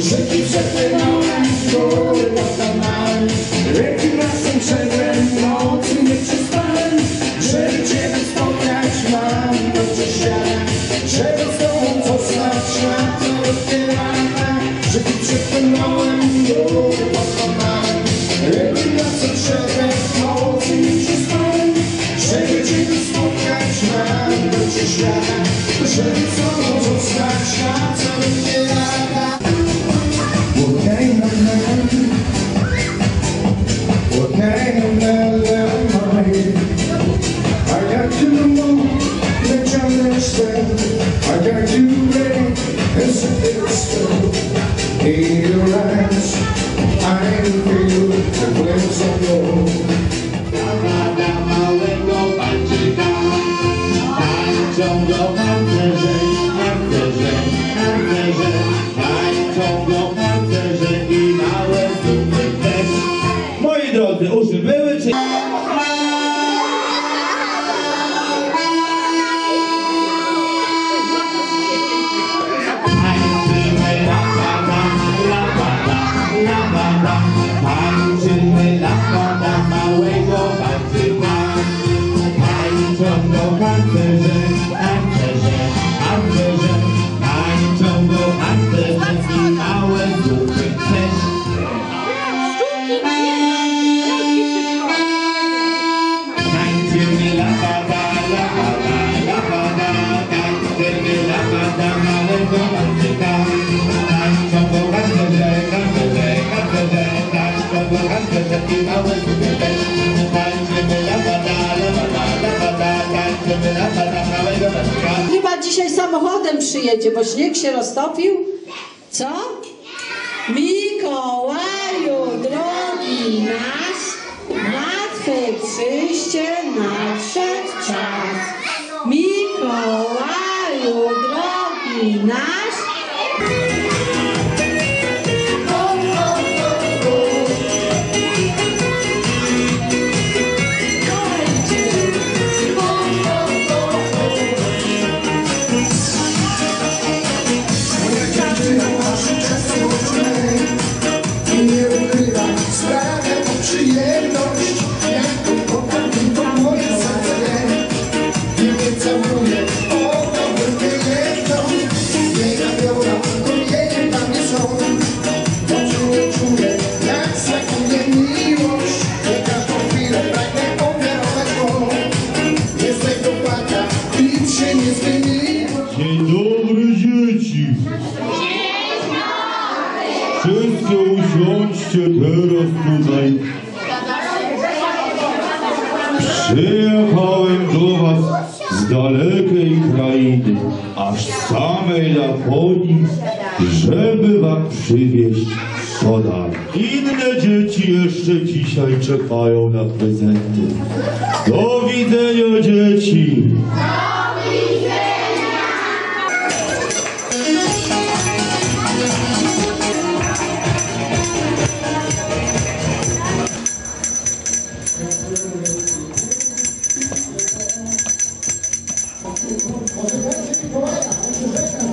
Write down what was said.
przepłynąłem góry pokonałem Ręki wracam szedłem, nocy nie przespałem Żeby Ciebie spotkać mam do świata Żeby z Tobą zostać na lata Że Ty przepłynąłem góry pokonałem Ręki wracam szedłem, nocy nie przespałem Żeby Ciebie spotkać mam do świata Żeby In your eyes, I feel the glimpse of love. Dzisiaj samochodem przyjedzie, bo śnieg się roztopił. Co? Mikołaju, drogi nasz, na Twe przyjście nadszedł usiądźcie teraz tutaj. Przyjechałem do was z dalekiej krainy, aż samej Laponii, żeby wam przywieźć soda. Inne dzieci jeszcze dzisiaj czekają na prezenty. Do widzenia dzieci. Francisco en su.